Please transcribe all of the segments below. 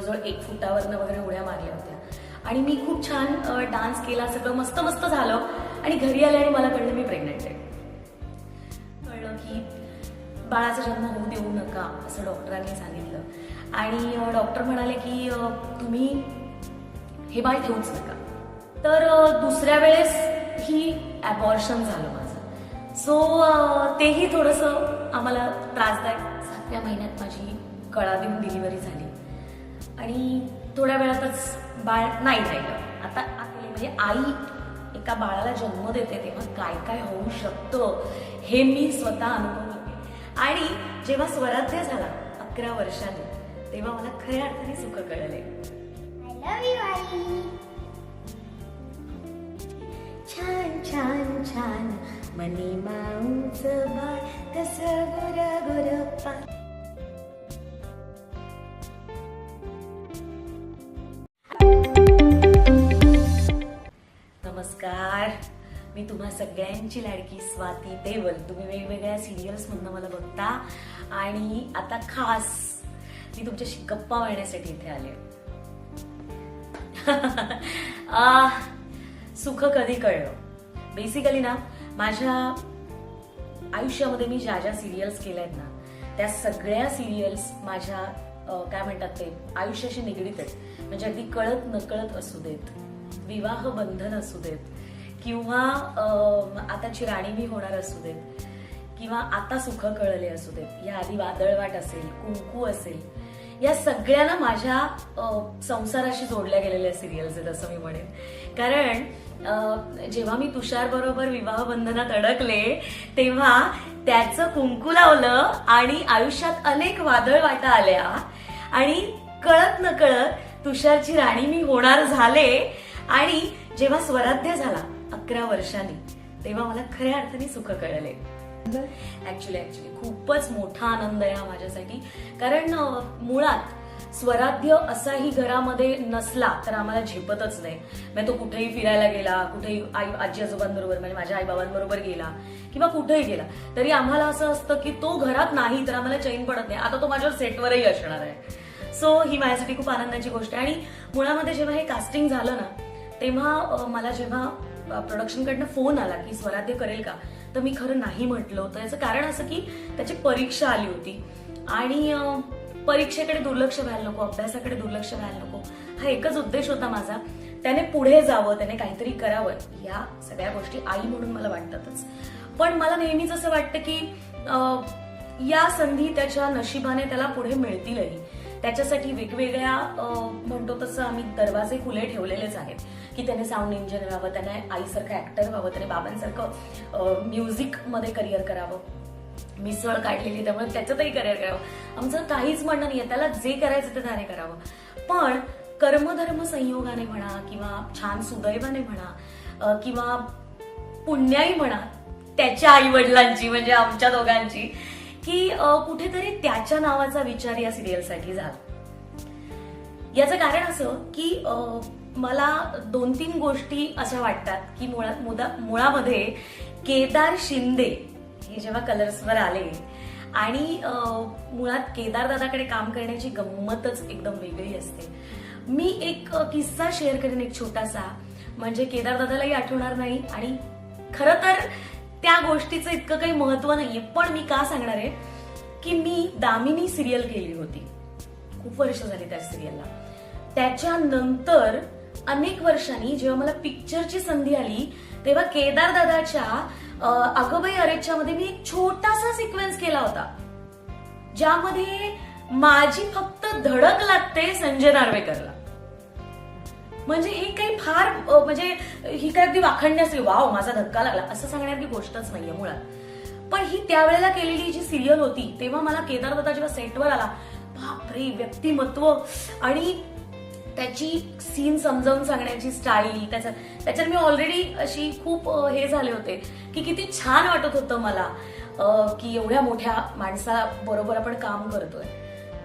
जवळजवळ एक फुटावरनं वगैरे उड्या मारल्या होत्या. आणि मी खूप छान डान्स केला सगळं मस्त मस्त झालं. आणि घरी आले आणि मला कळलं मी प्रेग्नेंट आहे. कळलं की बाळाचा जन्म होऊ देऊ नका असं डॉक्टरांनी सांगितलं. आणि डॉक्टर म्हणाले की तुम्ही हे बाळ ठेवूच नका. तर दुसऱ्या वेळेस ही ॲबॉर्शन झालं माझं. सो तेही थोडंसं आम्हाला त्रासदायक. सातव्या महिन्यात माझी कळा देऊन डिलिव्हरी झाली. आणि थोड्या वेळातच बाळ नाही राहिलं. आता आपली म्हणजे आई एका बाळाला जन्म देते तेव्हा काय काय होऊ शकतं हे मी स्वतः अनुभवले आणि जेव्हा स्वराध्य झाला अकरा वर्षांनी तेव्हा मला खऱ्या अर्थाने सुख कळले. छान छान छान. मनी माऊच बाळ कस गुर गुर पा नमस्कार. मी तुम्हा सगळ्यांची लाडकी स्वाती देवल. तुम्ही वेगवेगळ्या सिरियल्समधनं मला बघता. आणि आता खास मी तुमच्याशी गप्पा मारण्यासाठी इथे आले. सुख कधी कळलं? बेसिकली ना माझ्या आयुष्यामध्ये मी ज्या ज्या सिरियल्स केल्या आहेत ना त्या सगळ्या सिरियल्स माझ्या काय म्हणतात ते आयुष्याशी निगडीत आहेत. म्हणजे अगदी कळत नकळत असू देत. विवाह बंधन असू देत. किंवा आताची राणी मी होणार असू देत किंवा आता सुख कळले असू देत या आधी वादळवाट असेल कुंकू असेल या सगळ्यांना माझ्या संसाराशी जोडल्या गेलेल्या सिरियल्स आहेत असं मी म्हणेन. कारण जेव्हा मी तुषार बरोबर विवाह बंधनात अडकले तेव्हा त्याचं कुंकू लावलं आणि आयुष्यात अनेक वादळ वाटा आल्या. आणि कळत न कळत तुषारची राणी मी होणार झाले. आणि जेव्हा स्वराध्य झाला अकरा वर्षांनी. तेव्हा मला खऱ्या अर्थाने सुख कळले. ऍक्च्युली ऍक्च्युली खूपच मोठा आनंद आहे हा माझ्यासाठी. कारण मुळात स्वराध्य असाही घरामध्ये नसला तर आम्हाला झेपतच नाही. म्हणजे तो कुठेही फिरायला गेला कुठेही आई आजी आजोबांबरोबर म्हणजे माझ्या आई बाबांबरोबर गेला किंवा कुठेही गेला तरी आम्हाला असं असतं की तो घरात नाही तर आम्हाला चैन पडत नाही. आता तो माझ्यावर सेटवरही असणार आहे. सो ही माझ्यासाठी खूप आनंदाची गोष्ट आहे. आणि मुळामध्ये जेव्हा हे कास्टिंग झालं ना तेव्हा मला जेव्हा प्रोडक्शनकडनं फोन आला की स्वराध्य करेल का? तर मी खरं नाही म्हटलं. होतं याचं कारण असं की त्याची परीक्षा आली होती. आणि परीक्षेकडे दुर्लक्ष व्हायला नको अभ्यासाकडे दुर्लक्ष व्हायला नको. हा एकच उद्देश होता माझा. त्याने पुढे जावं त्याने काहीतरी करावं. या सगळ्या गोष्टी आई म्हणून मला वाटतातच. पण मला नेहमीच असं वाटतं की या संधी त्याच्या नशिबाने त्याला पुढे मिळतीलही. त्याच्यासाठी वेगवेगळ्या म्हणतो तसं आम्ही दरवाजे खुले ठेवलेलेच आहेत. की त्याने साऊंड इंजिनियर व्हावं त्याने आईसारखं ऍक्टर व्हावं त्याने बाबांसारखं म्युझिकमध्ये करिअर करावं. मिसळ काढलेली त्यामुळे त्याच्यातही करिअर करावं. आमचं काहीच म्हणणं नाही आहे त्याला जे करायचं ते त्याने करावं. पण कर्मधर्म संयोगाने म्हणा किंवा छान सुदैवाने म्हणा किंवा पुण्याई म्हणा त्याच्या आई वडिलांची म्हणजे आमच्या दोघांची की कुठेतरी त्याच्या नावाचा विचार या सिरियलसाठी झाला. याचं कारण असं की मला दोन तीन गोष्टी अशा वाटतात की मुळात मुदा मुळामध्ये केदार शिंदे हे जेव्हा कलर्सवर आले आणि मुळात केदार दादाकडे काम करण्याची गंमतच एकदम वेगळी असते. मी एक किस्सा शेअर करेन एक छोटासा. म्हणजे केदार दादालाही आठवणार नाही आणि खरं तर त्या गोष्टीचं इतकं काही महत्त्व नाहीये. पण मी का सांगणार आहे? की मी दामिनी सिरियल केली होती. खूप वर्ष झाली त्या सिरियलला त्याच्यानंतर अनेक वर्षांनी जेव्हा मला पिक्चरची संधी आली तेव्हा केदार दादाच्या अं, अगबाई अरेच्या मध्ये मी एक छोटासा सिक्वेन्स केला होता. ज्यामध्ये माझी फक्त धडक लागते संजय नार्वेकरला. म्हणजे हे काही फार म्हणजे ही काय अगदी वाखणण्यास वाव माझा धक्का लागला. असं सांगण्याची गोष्टच नाहीये मुळात. पण ही त्यावेळेला केलेली जी सिरियल होती तेव्हा मला केदार दत्ता जेव्हा सेटवर आला बापरे व्यक्तिमत्व आणि त्याची सीन समजावून सांगण्याची स्टाईल त्याचा त्याच्यात मी ऑलरेडी अशी खूप हे झाले होते की किती छान वाटत होतं मला की एवढ्या मोठ्या माणसा बरोबर आपण काम करतोय.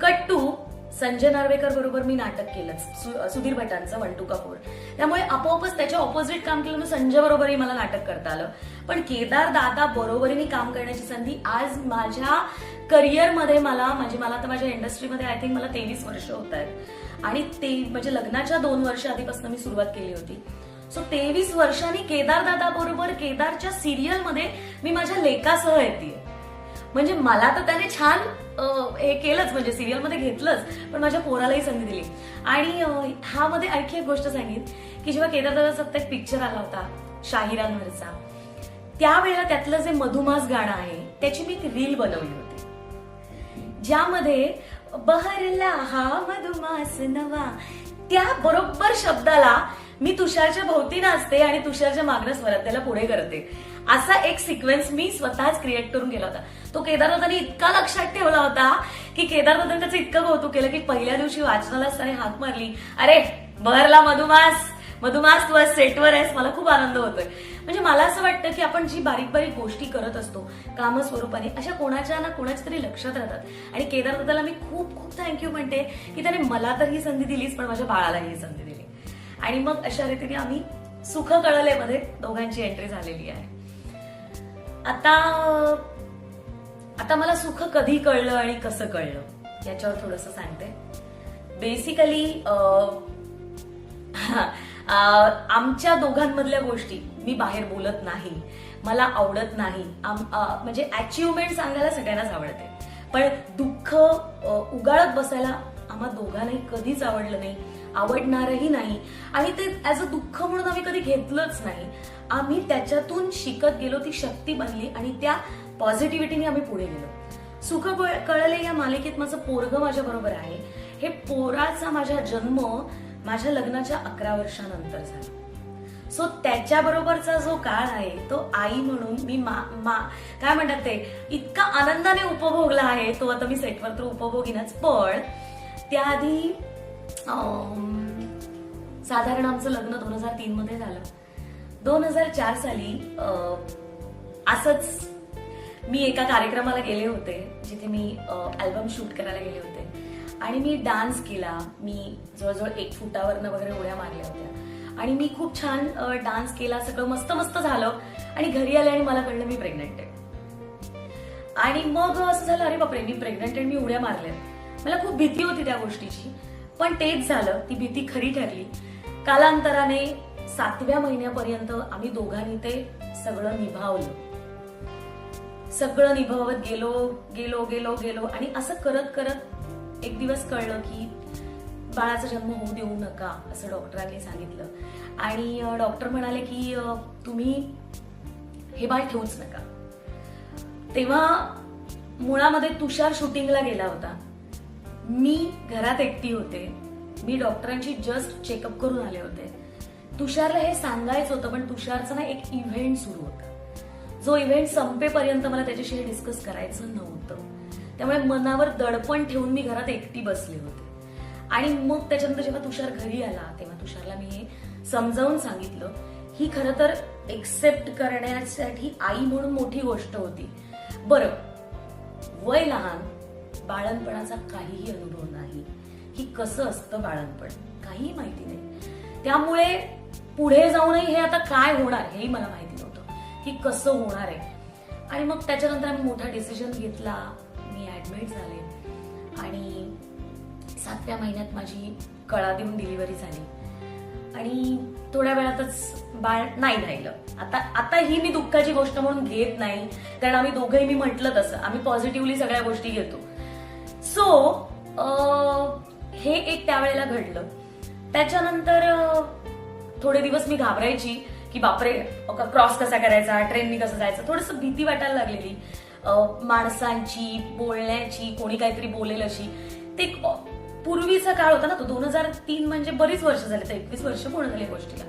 कट टू संजय नार्वेकर बरोबर मी नाटक केलं सुधीर भटांचं वन टू कपूर. त्यामुळे आपोआपच त्याच्या ऑपोजिट काम केलं मग संजय बरोबरही मला नाटक करता आलं. पण केदार दादा बरोबरीने काम करण्याची संधी आज माझ्या करिअरमध्ये मला म्हणजे मला तर माझ्या इंडस्ट्रीमध्ये आय थिंक मला तेवीस वर्ष होत आहेत. आणि ते म्हणजे लग्नाच्या दोन वर्ष आधीपासून मी सुरुवात केली होती. सो तेवीस वर्षांनी केदार दादा बरोबर केदारच्या सिरियलमध्ये मी माझ्या लेकासह येते म्हणजे मला तर त्याने छान हे केलंच म्हणजे सिरियलमध्ये घेतलंच पण माझ्या पोरालाही संधी दिली. आणि हा ह्यामध्ये आणखी एक गोष्ट सांगित की जेव्हा केदारदादा सत्ता एक पिक्चर आला होता शाहिरांवरचा त्यावेळेला त्यातलं जे मधुमास गाणं आहे त्याची मी एक रील बनवली होती. ज्यामध्ये बहरला हा मधुमास नवा त्या बरोबर शब्दाला मी तुषारच्या भोवती नाचते आणि तुषारच्या मागण्या स्वरात त्याला पुढे करते. असा एक सिक्वेन्स मी स्वतःच क्रिएट करून गेला होता. तो केदारनाथांनी इतका लक्षात ठेवला होता की केदारनाथांनी त्याचं इतकं कौतुक केलं की पहिल्या दिवशी वाचनाला त्याने हाक मारली. अरे बहरला मधुमास. मधुमास तू आज सेटवर आहेस. मला खूप आनंद होतोय. म्हणजे मला असं वाटतं की आपण जी बारीक बारीक गोष्टी करत असतो कामस्वरूपाने अशा कोणाच्या ना कोणाच्या तरी लक्षात राहतात. आणि केदारनाथाला मी खूप खूप थँक्यू म्हणते की त्याने मला तर ही संधी दिलीच पण माझ्या बाळाला ही संधी दिली. आणि मग अशा रीतीने आम्ही सुख कळलेमध्ये दोघांची एंट्री झालेली आहे. आता आता मला सुख कधी कळलं आणि कसं कळलं याच्यावर थोडस सांगते. बेसिकली आमच्या दोघांमधल्या गोष्टी मी बाहेर बोलत नाही मला आवडत नाही. म्हणजे अचिव्हमेंट सांगायला सगळ्यांनाच आवडते. पण दुःख उगाळत बसायला आम्हा दोघांनाही कधीच आवडलं नाही आवडणारही नाही. आणि ते ऍज अ दुःख म्हणून आम्ही कधी घेतलंच नाही. आम्ही त्याच्यातून शिकत गेलो ती शक्ती बनली आणि त्या पॉझिटिव्हिटीने आम्ही पुढे गेलो. सुख कळले या मालिकेत माझं पोरग माझ्या बरोबर आहे. हे पोराचा माझा जन्म माझ्या लग्नाच्या अकरा वर्षानंतर झाला. सो त्याच्याबरोबरचा जो काळ आहे तो आई म्हणून मी मा मा काय म्हणतात ते इतका आनंदाने उपभोगला आहे तो आता मी सेटवर तर उपभोगीनच पण त्याआधी साधारण आमचं लग्न दोन हजार तीन मध्ये झालं. दोन हजार चार साली असंच मी एका कार्यक्रमाला गेले होते जिथे मी अल्बम शूट करायला गेले होते. आणि मी डान्स केला मी जवळजवळ एक फुटावरनं वगैरे उड्या मारल्या होत्या. आणि मी खूप छान डान्स केला सगळं मस्त मस्त झालं. आणि घरी आले आणि मला कळलं मी प्रेग्नंट आहे. आणि मग असं झालं अरे बापरे मी प्रेग्नंट आहे मी उड्या मारल्या मला खूप भीती होती त्या गोष्टीची. पण तेच झालं ती भीती खरी ठरली. कालांतराने सातव्या महिन्यापर्यंत आम्ही दोघांनी ते सगळं निभावलं. सगळं निभावत गेलो गेलो गेलो गेलो. आणि असं करत करत एक दिवस कळलं की बाळाचा जन्म होऊ देऊ नका असं डॉक्टरांनी सांगितलं. आणि डॉक्टर म्हणाले की तुम्ही हे बाळ ठेवूच नका. तेव्हा मुळामध्ये तुषार शूटिंगला गेला होता. मी घरात एकटी होते. मी डॉक्टरांची जस्ट चेकअप करून आले होते. तुषारला हे सांगायचं होतं पण तुषारचा ना एक इव्हेंट सुरू होता. जो इव्हेंट संपेपर्यंत मला त्याच्याशी डिस्कस करायचं नव्हतं. त्यामुळे मनावर दडपण ठेवून मी घरात एकटी बसले होते. आणि मग त्याच्यानंतर जेव्हा तुषार घरी आला तेव्हा तुषारला मी हे समजावून सांगितलं ही खरं तर एक्सेप्ट करण्यासाठी आई म्हणून मोठी गोष्ट होती. बरं वय लहान बाळणपणाचा काहीही अनुभव नाही. की कसं असतं बाळणपण काहीही माहिती नाही. त्यामुळे पुढे जाऊनही हे आता काय होणार हेही मला माहिती नव्हतं. की कसं होणार आहे. आणि मग त्याच्यानंतर आम्ही मोठा डिसिजन घेतला. मी ऍडमिट झाले. आणि सातव्या महिन्यात माझी कळा देऊन डिलिव्हरी झाली. आणि थोड्या वेळातच बाळ नाही राहिलं. आता आता ही मी दुःखाची गोष्ट म्हणून घेत नाही. कारण आम्ही दोघंही मी म्हटलं तसं. आम्ही पॉझिटिव्हली सगळ्या गोष्टी घेतो. सो हे एक त्यावेळेला घडलं. त्याच्यानंतर थोडे दिवस मी घाबरायची की बापरे क्रॉस कसा करायचा ट्रेननी कसं जायचं? थोडस भीती वाटायला लागलेली. माणसांची बोलण्याची कोणी काहीतरी बोलेल अशी. ते एक, पूर्वीचा काळ होता ना तो. दोन हजार तीन म्हणजे बरीच वर्ष झाली तर एकवीस वर्ष पूर्ण झाली गोष्टीला.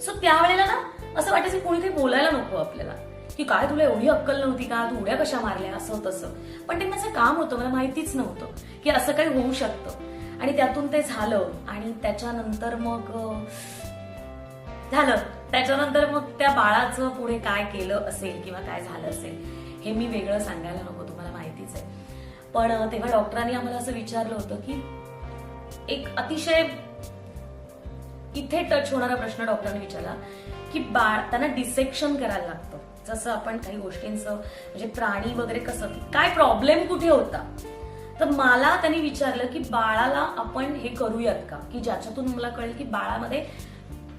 सो त्यावेळेला ना असं वाटायचं कोणी काही बोलायला नको आपल्याला. की काय तुला एवढी अक्कल नव्हती का? तू उड्या कशा मारल्या? असं तसं पण ते माझं काम होतं मला माहितीच नव्हतं की असं काही होऊ शकतं. आणि त्यातून ते झालं आणि त्याच्यानंतर मग झालं. त्याच्यानंतर मग त्या बाळाचं पुढे काय केलं असेल किंवा काय झालं असेल हे मी वेगळं सांगायला नको तुम्हाला माहितीच आहे. पण तेव्हा डॉक्टरांनी आम्हाला असं विचारलं होतं की एक अतिशय इथे टच होणारा प्रश्न डॉक्टरांनी विचारला की बाळ त्यांना डिसेक्शन करायला लागतं. जसं आपण काही गोष्टींचं म्हणजे प्राणी वगैरे कसं काय प्रॉब्लेम कुठे होता? तर मला त्यांनी विचारलं की बाळाला आपण हे करूयात का? की ज्याच्यातून मला कळेल की बाळामध्ये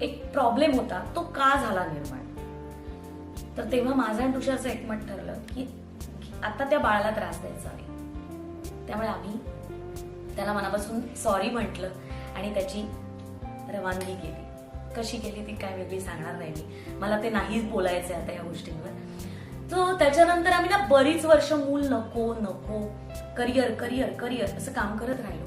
एक प्रॉब्लेम होता तो का झाला निर्माण? तर तेव्हा माझं आणि तुषारचं एकमत ठरलं की की आता त्या बाळाला त्रास द्यायचा नाही त्यामुळे आम्ही त्याला मनापासून सॉरी म्हटलं आणि त्याची रवानगी केली. कशी केली ती काय वेगळी सांगणार नाही मी. मला ते नाहीच बोलायचं आता या गोष्टींवर. तो त्याच्यानंतर आम्ही ना बरीच वर्ष मूल नको नको करिअर करिअर करिअर असं काम करत राहिलो.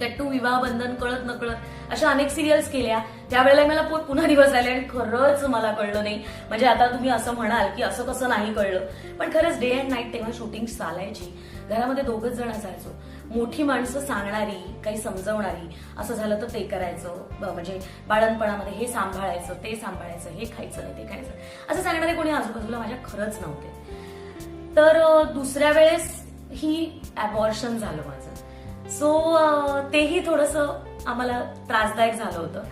कट्टू विवाह बंधन कळत नकळत अशा अनेक सिरियल्स केल्या. त्यावेळेला मला पुन्हा दिवस आले आणि खरंच मला कळलं नाही. म्हणजे आता तुम्ही असं म्हणाल की असं कसं नाही कळलं. पण खरंच डे अँड नाईट तेव्हा शूटिंग चालायची. घरामध्ये दोघच जण असायचो. मोठी माणसं सांगणारी काही समजवणारी असं झालं तर ते करायचं. म्हणजे बाळणपणामध्ये हे सांभाळायचं ते सांभाळायचं हे खायचं नाही ते खायचं असं सांगणारे कोणी आजूबाजूला माझ्या खरंच नव्हते. तर दुसऱ्या वेळेस ही अबॉर्शन झालं माझं. सो तेही थोडस आम्हाला त्रासदायक झालं होतं.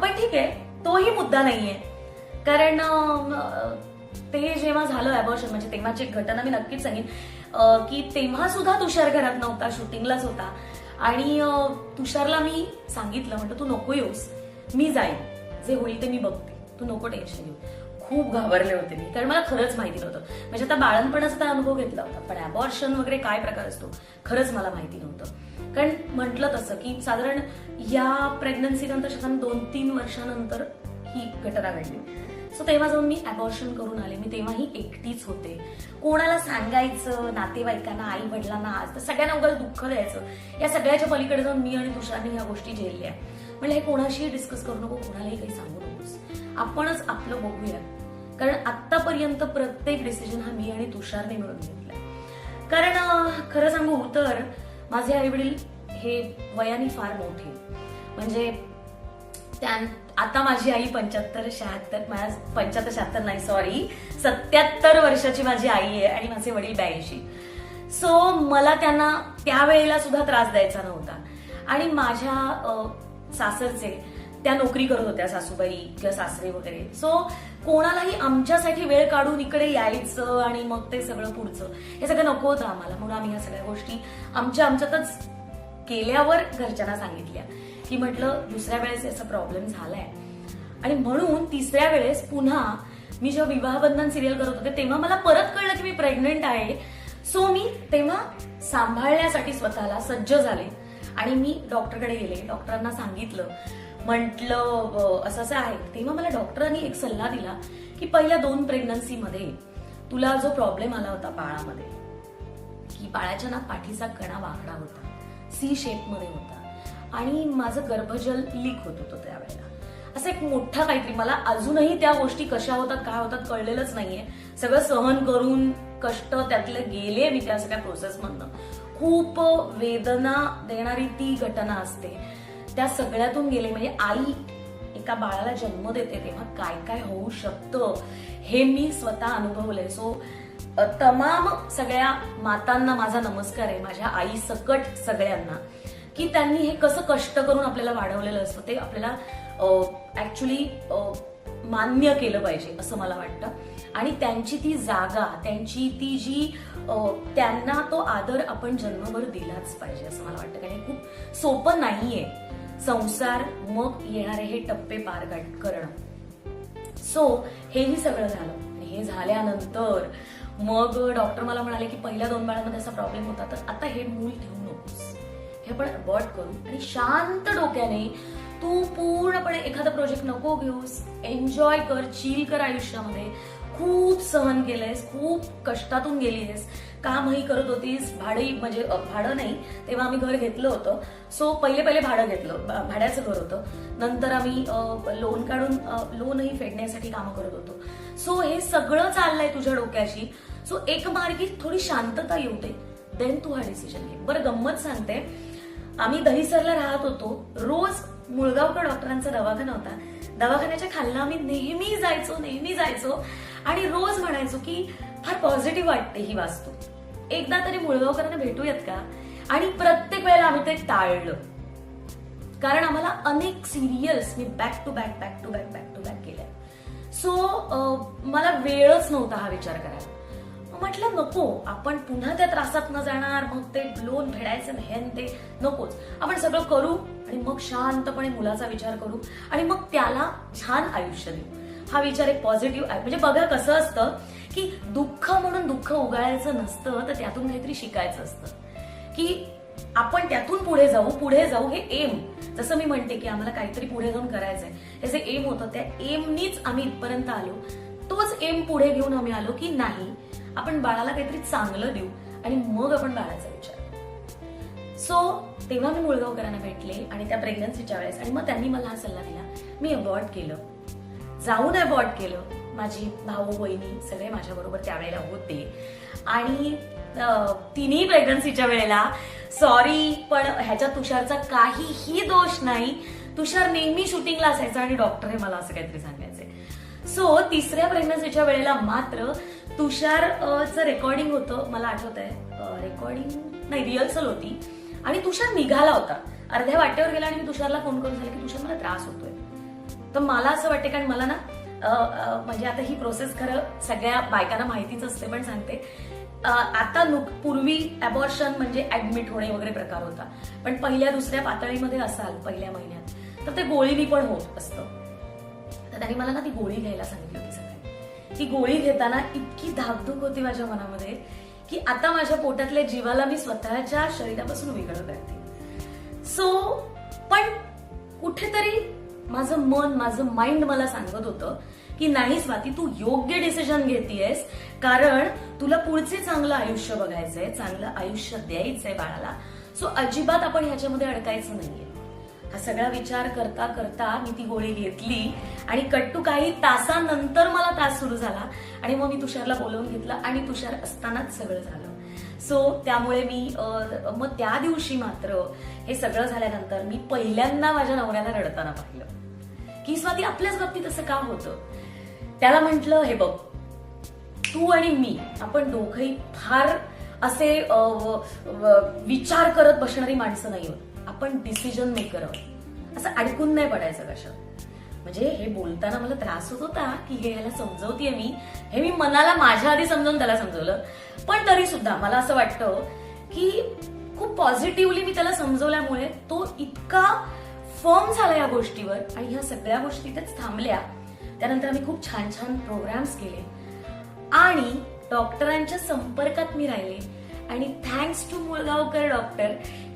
पण ठीक आहे तोही मुद्दा नाहीये. कारण ते जेव्हा झालं अबॉर्शन म्हणजे तेव्हाची एक घटना मी नक्कीच सांगेन. की तेव्हा सुद्धा तुषार घरात नव्हता शूटिंगलाच होता. आणि तुषारला मी सांगितलं म्हटलं तू नको येऊस. मी जाईन. जे होईल ते मी बघते. तू नको टेन्शन घेऊ. खूप घाबरले होते मी कारण मला खरंच माहिती नव्हतं. म्हणजे आता बाळणपणाचा तर अनुभव घेतला होता पण अबॉर्शन वगैरे काय प्रकार असतो खरंच मला माहिती नव्हतं. कारण म्हटलं तसं की साधारण या प्रेग्नन्सी नंतर साधारण दोन तीन वर्षानंतर ही घटना घडली. सो तेव्हा जाऊन मी अबॉर्शन करून आले. मी तेव्हाही एकटीच होते. कोणाला सांगायचं नातेवाईकांना आई वडिलांना आज तर सगळ्यांना उगाच दुःख द्यायचं. या सगळ्याच्या पलीकडे जाऊन मी आणि तुषारने ह्या गोष्टी झेलल्या. म्हणजे हे कोणाशीही डिस्कस करू नको कोणालाही काही सांगू नकोस. आपणच आपलं बघूया. कारण आतापर्यंत प्रत्येक डिसिजन हा मी आणि तुषारने मिळून घेतला. कारण खरं सांगू तर माझे आई वडील हे वयाने फार मोठे. म्हणजे त्या आता माझी आई पंच्याहत्तर शहात्तर माझ्या पंच्याहत्तर शहात्तर नाही सॉरी सत्याहत्तर वर्षाची माझी आई आहे आणि माझे वडील ब्याऐंशी. सो मला त्यांना त्यावेळेला सुद्धा त्रास द्यायचा नव्हता. आणि माझ्या सासरचे त्या नोकरी करत होत्या सासूबाई किंवा सासरे वगैरे. सो कोणालाही आमच्यासाठी वेळ काढून इकडे यायचं आणि मग ते सगळं पुढचं हे सगळं नको होतं आम्हाला. म्हणून आम्ही ह्या सगळ्या गोष्टी आमच्या आमच्यातच केल्यावर घरच्यांना सांगितल्या. की म्हटलं दुसऱ्या वेळेस याचा प्रॉब्लेम झालाय. आणि म्हणून तिसऱ्या वेळेस पुन्हा मी जेव्हा विवाहबंधन सिरियल करत होते तेव्हा मला परत कळलं की मी प्रेग्नेंट आहे. सो मी तेव्हा सांभाळण्यासाठी स्वतःला सज्ज झाले. आणि मी डॉक्टरकडे गेले. डॉक्टरांना सांगितलं. म्हटलं असं असं आहे. तेव्हा मला डॉक्टरांनी एक सल्ला दिला की पहिल्या दोन प्रेग्नन्सीमध्ये तुला जो प्रॉब्लेम आला होता बाळामध्ये की बाळाच्या ना पाठीचा कणा वाकडा होता सी शेपमध्ये होता. आणि माझं गर्भजल लीक होत होतं त्यावेळेला. असं एक मोठा काहीतरी मला अजूनही त्या गोष्टी कशा होतात काय होतात कळलेलंच नाहीये. सगळं सहन करून कष्ट त्यातले गेले मी त्या सगळ्या प्रोसेसमधनं खूप वेदना देणारी ती घटना असते. त्या सगळ्यातून गेले म्हणजे आई एका बाळाला जन्म देते तेव्हा काय काय होऊ शकतं हे मी स्वतः अनुभवलंय. सो तमाम सगळ्या मातांना माझा नमस्कार आहे. माझ्या आई सकट सगळ्यांना. की त्यांनी हे कसं कष्ट करून आपल्याला वाढवलेलं असतं ते आपल्याला ऍक्च्युली मान्य केलं पाहिजे असं मला वाटतं. आणि त्यांची ती जागा त्यांची ती जी त्यांना तो आदर आपण जन्मभर दिलाच पाहिजे असं मला वाटतं. कारण हे खूप सोपं नाहीये. संसार मग येणारे हे टप्पे पार करणं. सो हेही सगळं झालं. हे झाल्यानंतर मग डॉक्टर मला म्हणाले की पहिल्या दोन बाळांमध्ये असा प्रॉब्लेम होता तर आता हे मूल ठेवून हे आपण अबॉर्ड करू. आणि शांत डोक्याने तू पूर्णपणे एखादा प्रोजेक्ट नको घेऊस एन्जॉय कर चिल कर आयुष्यामध्ये. खूप सहन केलंयस खूप कष्टातून गेलीयस. कामही करत होतीस भाडंही म्हणजे भाडं नाही तेव्हा आम्ही घर घेतलं होतं. सो पहिले पहिले भाडं घेतलं भाड्याचं घर होतं. नंतर आम्ही लोन काढून लोनही फेडण्यासाठी कामं करत होतो. सो हे सगळं चाललंय तुझ्या डोक्याशी. सो एक मार्गी थोडी शांतता येऊ दे. देन तू हा डिसिजन घे. बरं गंमत सांगते. आम्ही दहिसरला राहत होतो. रोज मुळगावकर डॉक्टरांचा दवाखाना होता. दवाखान्याच्या खालनं आम्ही नेहमी जायचो नेहमी जायचो. आणि रोज म्हणायचो की फार पॉझिटिव्ह वाटते ही वास्तू. एकदा तरी मुळगावकरांना भेटूयात का? आणि प्रत्येक वेळेला आम्ही ते टाळलं. कारण आम्हाला अनेक serials me back to back back to back back to back केल्या. सो मला वेळच नव्हता हा विचार करायला. म्हटलं नको आपण पुन्हा त्या त्रासात न जाणार मग ते लोन फेडायचं हे ते नकोच. आपण सगळं करू आणि मग शांतपणे मुलाचा विचार करू आणि मग त्याला छान आयुष्य देऊ. हा विचार एक पॉझिटिव्ह आहे म्हणजे बघा कसं असतं की दुःख म्हणून दुःख उगाळायचं नसतं तर त्यातून काहीतरी शिकायचं असतं. की आपण त्यातून पुढे जाऊ पुढे जाऊ हे एम जसं मी म्हणते की आम्हाला काहीतरी पुढे जाऊन करायचंय. हे जे एम होतं त्या एमनीच आम्ही इथपर्यंत आलो. तोच एम पुढे घेऊन आम्ही आलो की नाही आपण बाळाला काहीतरी चांगलं देऊ आणि मग आपण बाळाचा विचार सो तेव्हा मी मुळगावकरांना भेटले आणि त्या प्रेग्नन्सीच्या वेळेस आणि मग त्यांनी मला हा सल्ला दिला. मी अबॉर्ड केलं. जाऊन अबॉर्ड केलं. माझी भाऊ बहिणी सगळे माझ्याबरोबर त्यावेळेला होते. आणि तिन्ही प्रेग्नन्सीच्या वेळेला सॉरी पण ह्याच्या तुषारचा काहीही दोष नाही. तुषार नेहमी शूटिंगला असायचा आणि डॉक्टर हे मला असं काहीतरी सांगायचे. सो तिसऱ्या प्रेग्नन्सीच्या वेळेला मात्र तुषारचं रेकॉर्डिंग होतं मला आठवत आहे. रेकॉर्डिंग नाही रिहर्सल होती. आणि तुषार निघाला होता. अर्ध्या वाटेवर गेला आणि मी तुषारला फोन करून झाला की तुषार मला त्रास होतोय. तर मला असं वाटते कारण मला ना म्हणजे आता ही प्रोसेस खरं सगळ्या बायकांना माहितीच असते पण सांगते. आता नुक पूर्वी अबॉर्शन म्हणजे ऍडमिट होणे वगैरे प्रकार होता. पण पहिल्या दुसऱ्या पातळीमध्ये असाल पहिल्या महिन्यात तर ते गोळीनी पण होत असतं. तर त्यांनी मला ना ती गोळी घ्यायला सांगितली होती सगळ्यांनी. ती गोळी घेताना इतकी धाकधूक होती माझ्या मनामध्ये की आता माझ्या पोटातल्या जीवाला मी स्वतःच्या शरीरापासून वेगळं करते सो पण कुठेतरी माझं मन माझं माइंड मला सांगत होतं की नाही स्वाती तू योग्य डिसिजन घेतीयस कारण तुला पुढचे चांगलं आयुष्य बघायचंय चांगलं आयुष्य द्यायचंय बाळाला. सो अजिबात आपण ह्याच्यामध्ये अडकायचं नाहीये. हा सगळा विचार करता करता मी ती गोळी घेतली आणि कट्टू काही तासानंतर मला त्रास सुरू झाला आणि मग मी तुषारला बोलवून घेतलं आणि तुषार असतानाच सगळं झालं. सो त्यामुळे मी मग त्या दिवशी मात्र हे सगळं झाल्यानंतर मी पहिल्यांदा माझ्या नवऱ्याला रडताना पाहिलं. की स्वाती आपल्याच बाबतीत असं का होतं? त्याला म्हंटल हे बघ तू आणि मी आपण दोघही फार असे विचार करत बसणारी माणसं नाही आहोत आपण डिसिजन मेकर आहोत. असं अडकून नाही पडायचं कशा म्हणजे हे बोलताना मला त्रास होत होता की हे ह्याला समजवतीये मी. हे मी मनाला माझ्या आधी समजावून त्याला समजवलं. पण तरी सुद्धा मला असं वाटतं की खूप पॉझिटिव्हली मी त्याला समजवल्यामुळे तो इतका फर्म झाला या गोष्टीवर आणि ह्या सगळ्या गोष्टी त्याच थांबल्या. त्यानंतर आम्ही खूप छान छान प्रोग्राम्स केले. आणि डॉक्टरांच्या संपर्कात मी राहिले. आणि थँक्स टू मुळगावकर डॉक्टर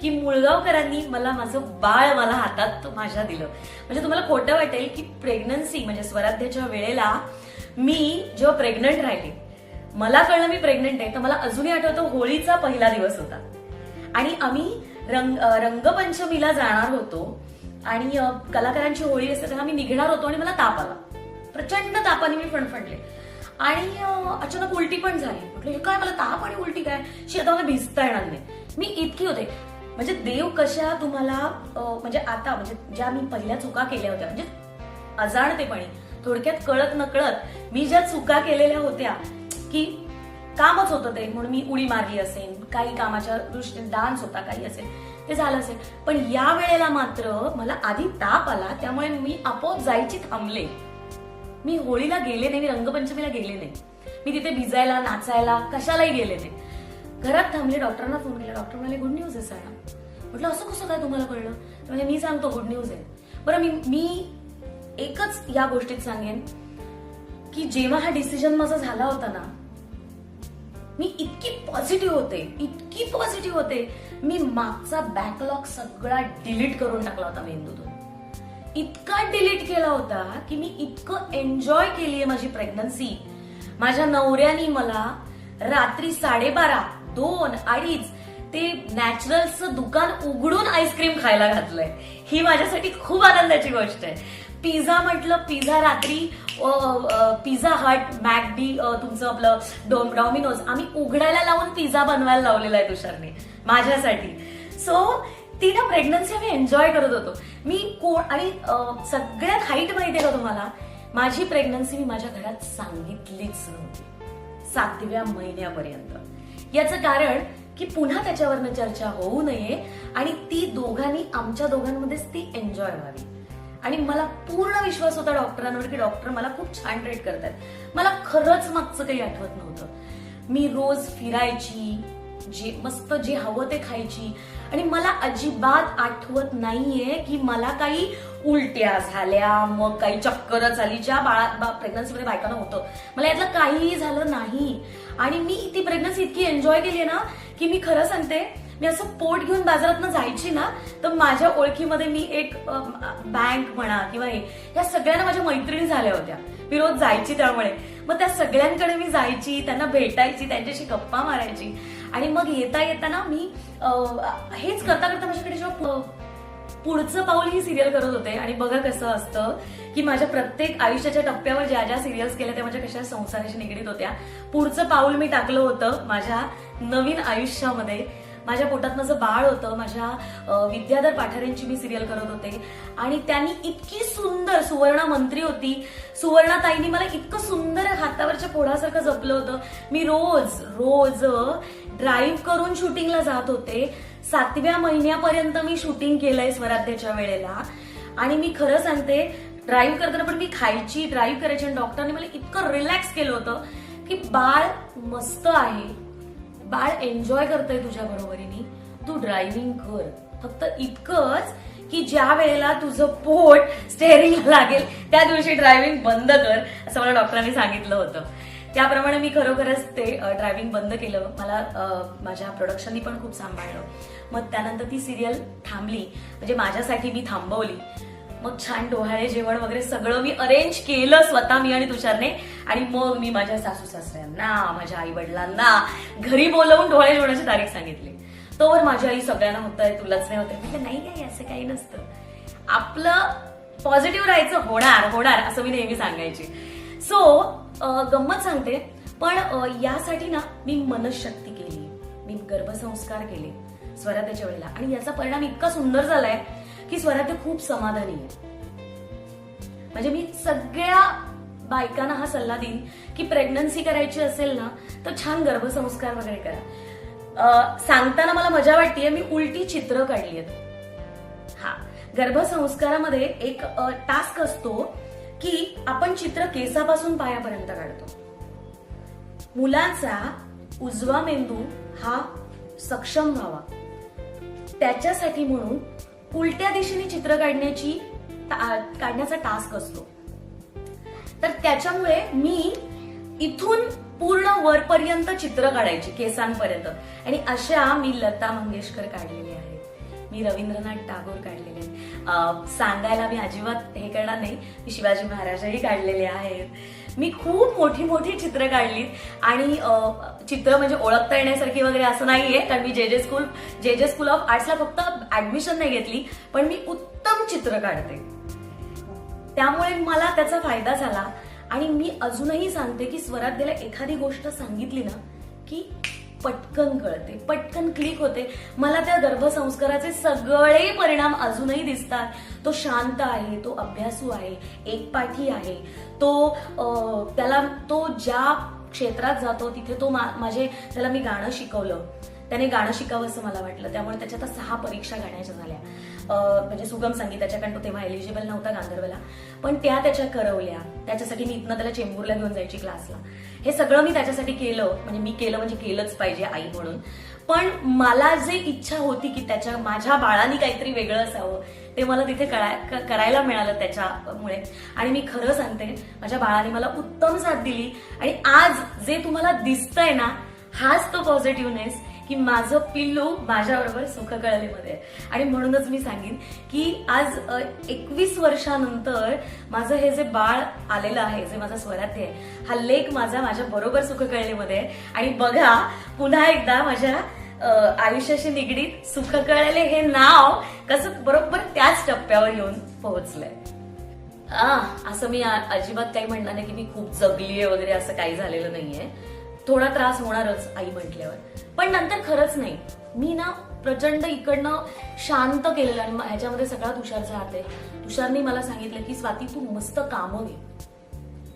की मुळगावकरांनी मला माझं बाळ मला हातात माझ्या दिलं. म्हणजे तुम्हाला खोटं वाटेल की प्रेग्नन्सी म्हणजे स्वराध्याच्या वेळेला मी जेव्हा प्रेग्नंट राहिले मला कळलं मी प्रेग्नंट आहे तर मला अजूनही आठवतं होळीचा पहिला दिवस होता. आणि आम्ही रंग रंगपंचमीला जाणार होतो आणि कलाकारांची होळी असते तेव्हा मी निघणार होतो आणि मला ताप आला. प्रचंड तापाने मी फणफणले. आणि अचानक उलटी पण झाली. म्हटलं हे काय मला ताप आणि उलटी काय? शी आता मला भिजता येणार नाही. मी इतकी होते. म्हणजे देव कशा तुम्हाला म्हणजे आता म्हणजे ज्या मी पहिल्या चुका केल्या होत्या म्हणजे अजाणतेपणी थोडक्यात कळत नकळत मी ज्या चुका केलेल्या होत्या की कामच होतं ते म्हणून मी उडी मारली असेल काही कामाच्या दृष्टीने डान्स होता काही असेल ते झालं असेल. पण या वेळेला मात्र मला आधी ताप आला त्यामुळे मी आपोआप जायची थांबले. मी होळीला गेले नाही मी रंगपंचमीला गेले नाही. मी तिथे भिजायला नाचायला कशालाही गेले नाही. घरात थांबले डॉक्टरांना फोन केला. डॉक्टर म्हणाले गुड न्यूज आहे सर. म्हटलं असं कसं काय तुम्हाला कळलं? म्हणजे मी सांगतो गुड न्यूज आहे. बरं मी मी एकच या गोष्टीत सांगेन की जेव्हा हा डिसिजन माझा झाला होता ना मी इतकी पॉझिटिव्ह होते इतकी पॉझिटिव्ह होते. मी मागचा बॅकलॉग सगळा डिलीट करून टाकला होता मेंदूतून. इतका डिलीट केला होता की मी इतकं एन्जॉय केली आहे माझी प्रेग्नन्सी माझ्या नवऱ्यानी मला रात्री साडेबारा दोन अडीच ते नॅचरलचं दुकान उघडून आईस्क्रीम खायला घातलंय. ही माझ्यासाठी खूप आनंदाची गोष्ट आहे. पिझ्झा म्हटलं पिझ्झा रात्री पिझ्झा हट मॅकडी तुमचं आपलं डोम डॉमिनोज आम्ही उघडायला लावून पिझ्झा बनवायला लावलेला आहे तुषारने माझ्यासाठी. सो ती ना प्रेग्नन्सी आम्ही एन्जॉय करत होतो. मी कोण आणि सगळ्यात हाईट माहितीये का तुम्हाला? माझी प्रेग्नन्सी मी माझ्या घरात सांगितलीच नव्हती. सातव्या महिन्यापर्यंत. याचं कारण की पुन्हा त्याच्यावरनं चर्चा होऊ नये आणि ती दोघांनी आमच्या दोघांमध्येच ती एन्जॉय व्हावी. आणि मला पूर्ण विश्वास होता डॉक्टरांवर की डॉक्टर मला खूप छान ट्रीट करतात मला खरंच मागचं काही आठवत नव्हतं. मी रोज फिरायची जे मस्त जे हवं ते खायची. आणि मला अजिबात आठवत नाहीये की मला काही उलट्या झाल्या मग काही चक्कर आली ज्या बाळा प्रेग्नन्सीमध्ये बायकांना होतं. मला यातलं काहीही झालं नाही. आणि मी ती प्रेग्नन्सी इतकी एन्जॉय केली ना की मी खरं सांगते मी असं पोट घेऊन बाजारात जायची ना तर माझ्या ओळखीमध्ये मी एक बँक म्हणा किंवा हे या सगळ्यांना माझ्या मैत्रिणी झाल्या होत्या. मी रोज जायची त्यामुळे. मग त्या सगळ्यांकडे मी जायची त्यांना भेटायची त्यांच्याशी गप्पा मारायची. आणि मग येता येताना मी हेच करता करता माझ्याकडे जेव्हा पुढचं पाऊल ही सिरियल करत होते आणि बघा कसं असतं की माझ्या प्रत्येक आयुष्याच्या टप्प्यावर ज्या ज्या सिरियल्स केल्या त्या माझ्या कशा संसाराशी निगडीत होत्या. पुढचं पाऊल मी टाकलं होतं माझ्या नवीन आयुष्यामध्ये. माझ्या पोटात माझं बाळ होतं माझ्या विद्याधर पाठारेंची मी सिरियल करत होते. आणि त्यांनी इतकी सुंदर सुवर्णा मंत्री होती. सुवर्णाताईंनी मला इतकं सुंदर हातावरच्या पोळासारखं जपलं होतं. मी रोज रोज ड्राईव्ह करून शूटिंगला जात होते. सातव्या महिन्यापर्यंत मी शूटिंग केलंय स्वराध्याच्या वेळेला. आणि मी खरं सांगते ड्राईव्ह करताना पण मी खायची ड्राईव्ह करायची. आणि डॉक्टरने मला इतकं रिलॅक्स केलं होतं की बाळ मस्त आहे. बाळ एन्जॉय करतंय तुझ्या बरोबरीने. तू ड्रायव्हिंग कर. फक्त इतकंच की ज्या वेळेला तुझं पोट स्टेअरिंग लागेल त्या दिवशी ड्रायव्हिंग बंद कर असं मला डॉक्टरांनी सांगितलं होतं. त्याप्रमाणे मी खरोखरच ते ड्रायव्हिंग बंद केलं. मला माझ्या प्रोडक्शननी पण खूप सांभाळलं. मग त्यानंतर ती सिरियल थांबली. म्हणजे माझ्यासाठी मी थांबवली. मग छान डोहाळे जेवण वगैरे सगळं मी अरेंज केलं स्वतः मी आणि तुषारने. आणि मग मी माझ्या सासू सासऱ्यांना माझ्या आई वडिलांना घरी बोलवून डोहाळे जेवणाची तारीख सांगितली. तोवर माझी आई सगळ्यांना होतंय तुलाच नाही होत म्हटलं नाही काय असं काही नसतं. आपलं पॉझिटिव्ह राहायचं होणार होणार असं मी नेहमी सांगायची. सो गंमत सांगते. पण यासाठी ना मी मनशक्ती केली. मी गर्भसंस्कार केले स्वराध्याच्या वेळेला. आणि याचा परिणाम इतका सुंदर झालाय की स्वराध्य खूप समाधानी आहे. म्हणजे मी सगळ्या बायकांना हा सल्ला देईन की प्रेग्नन्सी करायची असेल ना तर छान गर्भसंस्कार वगैरे करा. सांगताना मला मजा वाटते मी उलटी चित्र काढली आहेत हा गर्भसंस्कारामध्ये एक टास्क असतो की आपण चित्र केसापासून पायापर्यंत काढतो. मुलाचा उजवा मेंदू हा सक्षम व्हावा. त्याच्यासाठी म्हणून उलट्या दिशेने चित्र काढण्याची काढण्याचा टास्क असतो. तर त्याच्यामुळे मी इथून पूर्ण वरपर्यंत चित्र काढायची केसांपर्यंत. आणि अशा मी लता मंगेशकर काढलेली मी रवींद्रनाथ टागोर काढलेले आहेत. सांगायला मी अजिबात हे करणार नाही. मी शिवाजी महाराजही काढलेले आहेत. मी खूप मोठी मोठी चित्र काढलीत आणि चित्र म्हणजे ओळखता येण्यासारखी वगैरे असं नाहीये कारण मी जे जे स्कूल जे जे स्कूल ऑफ आर्ट्सला फक्त ऍडमिशन नाही घेतली पण मी उत्तम चित्र काढते. त्यामुळे मला त्याचा फायदा झाला आणि मी अजूनही सांगते की स्वराध्याला एखादी गोष्ट सांगितली ना की पटकन कळते पटकन क्लिक होते. मला त्या गर्भसंस्काराचे सगळे परिणाम अजूनही दिसतात. तो शांत आहे तो अभ्यासू आहे एकपाठी आहे. तो त्याला तो ज्या क्षेत्रात जातो तिथे तो मा- माझे त्याला मी गाणं शिकवलं. त्याने गाणं शिकावं असं मला वाटलं. त्यामुळे त्याच्या आता सहा परीक्षा गाण्याच्या झाल्या. म्हणजे सुगम संगीताच्या कारण तो तेव्हा एलिजिबल नव्हता गांधर्वला. पण त्या त्याच्या करवल्या. त्याच्यासाठी मी इथनं त्याला चेंबूरला घेऊन जायची क्लासला हे सगळं मी त्याच्यासाठी केलं. म्हणजे मी केलं म्हणजे केलंच पाहिजे आई म्हणून. पण मला जे इच्छा होती की त्याच्या माझ्या बाळाने काहीतरी वेगळं असावं ते मला तिथे करायला मिळालं त्याच्यामुळे. आणि मी खरं सांगते माझ्या बाळाने मला उत्तम साथ दिली. आणि आज जे तुम्हाला दिसतंय ना हाच तो पॉझिटिव्हनेस की माझं पिल्लू माझ्याबरोबर सुखकळलेमध्ये आहे. आणि म्हणूनच मी सांगेन की आज एकवीस वर्षानंतर माझं हे जे बाळ आलेलं आहे जे माझा स्वराध्य आहे हा लेख माझा माझ्या बरोबर सुखकळलेमध्ये आहे. आणि बघा पुन्हा एकदा माझ्या आयुष्याशी निगडीत सुखकळले हे नाव कसं बरोबर त्याच टप्प्यावर येऊन पोहोचलंय. असं मी अजिबात काही म्हणणार नाही की मी खूप जगलीये वगैरे असं काही झालेलं नाहीये. थोडा त्रास होणारच आई म्हटल्यावर. पण नंतर खरंच नाही. मी ना प्रचंड इकडनं शांत केलेलं आणि ह्याच्यामध्ये सगळा तुषारचा हात आहे तुषारने मला सांगितलं की स्वाती तू मस्त कामं घे.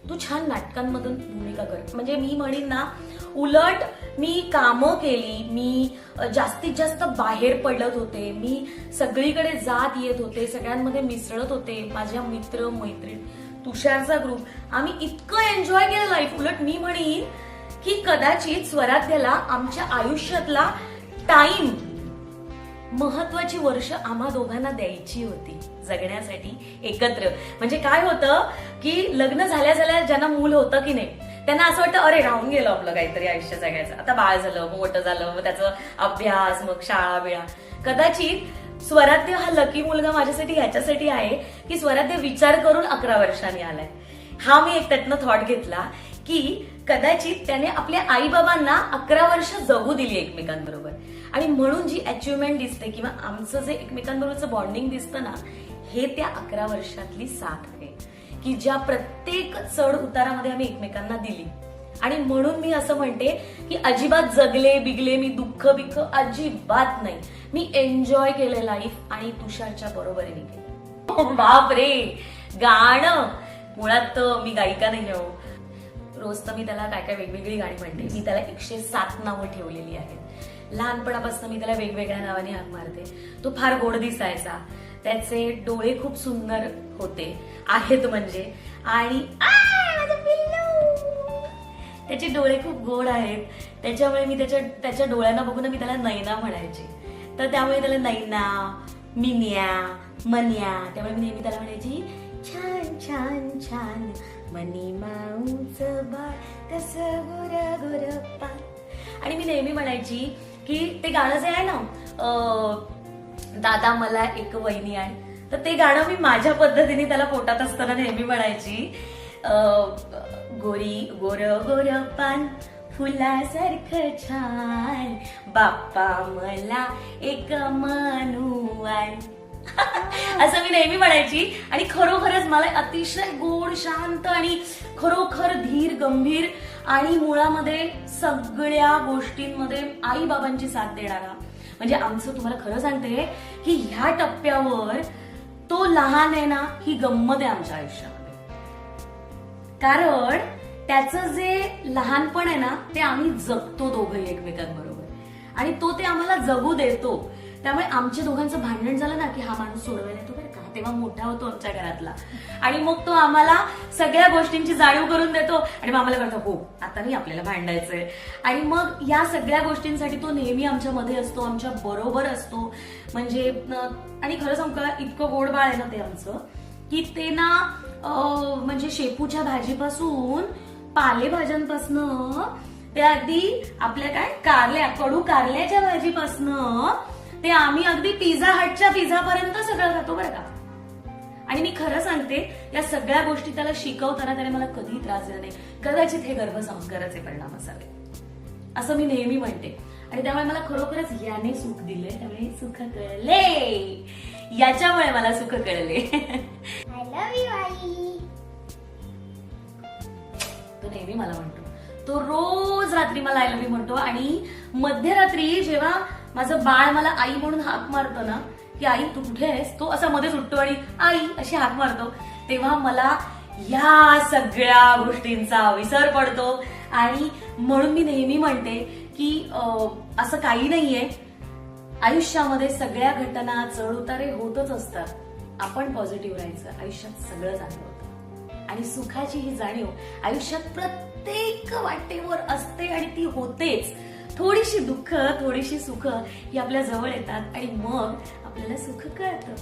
तू छान नाटकांमधून भूमिका कर. म्हणजे मी म्हणेन ना उलट मी कामं केली मी जास्तीत जास्त बाहेर पडत होते मी सगळीकडे जात येत होते सगळ्यांमध्ये मिसळत होते माझ्या मित्र मैत्रीण तुषारचा ग्रुप आम्ही इतकं एन्जॉय केलं लाईफ उलट मी म्हणेन की कदाचित स्वराध्याला आमच्या आयुष्यातला टाइम महत्वाची वर्ष आम्हा दोघांना द्यायची होती जगण्यासाठी एकत्र. म्हणजे काय होतं की लग्न झाल्या झाल्या ज्यांना मूल होतं की नाही त्यांना असं वाटतं अरे राहून गेलं आपलं काहीतरी आयुष्य जगायचं. आता बाळ झालं मग मोठं झालं मग त्याचं अभ्यास मग शाळा बिळा. कदाचित स्वराध्य हा लकी मुलगा माझ्यासाठी ह्याच्यासाठी आहे की स्वराध्य विचार करून अकरा वर्षांनी आलाय. हा मी एक त्यातनं थॉट घेतला की कदाचित त्याने आपल्या आई बाबांना अकरा वर्ष जगू दिली एकमेकांबरोबर. आणि म्हणून जी अचिव्हमेंट दिसते किंवा आमचं जे एकमेकांबरोबरचं बॉन्डिंग दिसतं ना हे त्या अकरा वर्षातली साथ आहे. की ज्या प्रत्येक चढ उतारामध्ये आम्ही एकमेकांना दिली. आणि म्हणून मी असं म्हणते की अजिबात जगले बिगले मी दुःख बिख अजिबात नाही. मी एन्जॉय केलं लाईफ आणि तुषारच्या बरोबरीने केलं. बाप रे गाणं. मुळात मी गायिका नाही हो रोज तर मी त्याला काय काय वेगवेगळी गाणी म्हणते. मी त्याला एकशे सात नावं ठेवलेली आहेत. लहानपणापासून मी त्याला वेगवेगळ्या नावाने हाक मारते. तो फार गोड दिसायचा. त्याचे डोळे खूप सुंदर होते. आहेत म्हणजे. आणि त्याचे डोळे खूप गोड आहेत. त्याच्यामुळे मी त्याच्या त्याच्या डोळ्यांना बघून मी त्याला नैना म्हणायचे. तर त्यामुळे त्याला नैना मिन्या मन्या त्यामुळे मी नेहमी त्याला म्हणायची छान छान छान. मनी माऊच बाळ कस गुर गुर आणि मी नेहमी म्हणायची की ते गाणं जे आहे ना दादा मला एक वहिनी आहे. तर ते गाणं मी माझ्या पद्धतीने त्याला पोटात असताना नेहमी म्हणायची. गोरी गोर गोर पान फुलासारखं छान. बाप्पा मला एक मानुवान असं मी नेहमी म्हणायची. आणि खरोखरच मला अतिशय गोड शांत आणि खरोखर धीर गंभीर आणि मुळामध्ये सगळ्या गोष्टींमध्ये आई बाबांची साथ देणारा. म्हणजे आमचं तुम्हाला खरं सांगते की ह्या टप्प्यावर तो लहान आहे ना ही गंमत आहे आमच्या आयुष्यामध्ये. कारण त्याचं जे लहानपण आहे ना ते आम्ही जगतो दोघंही एकमेकांबरोबर. आणि तो ते आम्हाला जगू देतो. त्यामुळे आमच्या दोघांचं भांडण झालं ना की हा माणूस सोडवायला येतो बरं का? तेव्हा मोठा होतो आमच्या घरातला. आणि मग तो आम्हाला सगळ्या गोष्टींची जाणीव करून देतो आणि मग आम्हाला कळतं हो आता नाही आपल्याला भांडायचंय. आणि मग या सगळ्या गोष्टींसाठी तो नेहमी आमच्या मध्ये असतो आमच्या बरोबर असतो. म्हणजे आणि खरं सांगू का इतकं गोड बाळ आहे ना ते आमचं की ते ना म्हणजे शेपूच्या भाजीपासून पालेभाज्यांपासनं ते अगदी आपल्या काय कारल्या कडू कारल्याच्या भाजीपासनं ते आम्ही अगदी पिझ्झा हटच्या पिझ्झा पर्यंत सगळं खातो बरं का. आणि मी खरं सांगते या सगळ्या गोष्टी त्याला शिकवताना त्याने मला कधीही त्रास दिला नाही. कदाचित हे गर्भसंस्काराचे परिणाम असावे. असं मी नेहमी म्हणते. आणि त्यामुळे मला खरोखरच याने सुख दिले त्यामुळे सुख कळले. याच्यामुळे मला सुख कळले. तो नेहमी मला म्हणतो. तो रोज रात्री मला आय लव्ह यू म्हणतो आणि मध्यरात्री जेव्हा माझं बाळ मला आई म्हणून हाक मारतो ना की आई तू कुठे आहेस? तो असा मध्येच उठतो आणि आई अशी हाक मारतो. तेव्हा मला या सगळ्या गोष्टींचा विसर पडतो. आणि म्हणून मी नेहमी म्हणते की अं, असं काही नाहीये. आयुष्यामध्ये सगळ्या घटना चढउतारे होतच असतात. आपण पॉझिटिव्ह राहायचं आयुष्यात सगळं चांगलं होतं. आणि सुखाची ही जाणीव आयुष्यात प्रत्येक वाटेवर असते आणि ती होतेच. थोडीशी दुःख थोडीशी सुख ही आपल्या जवळ येतात आणि मग आपल्याला सुख कळतं.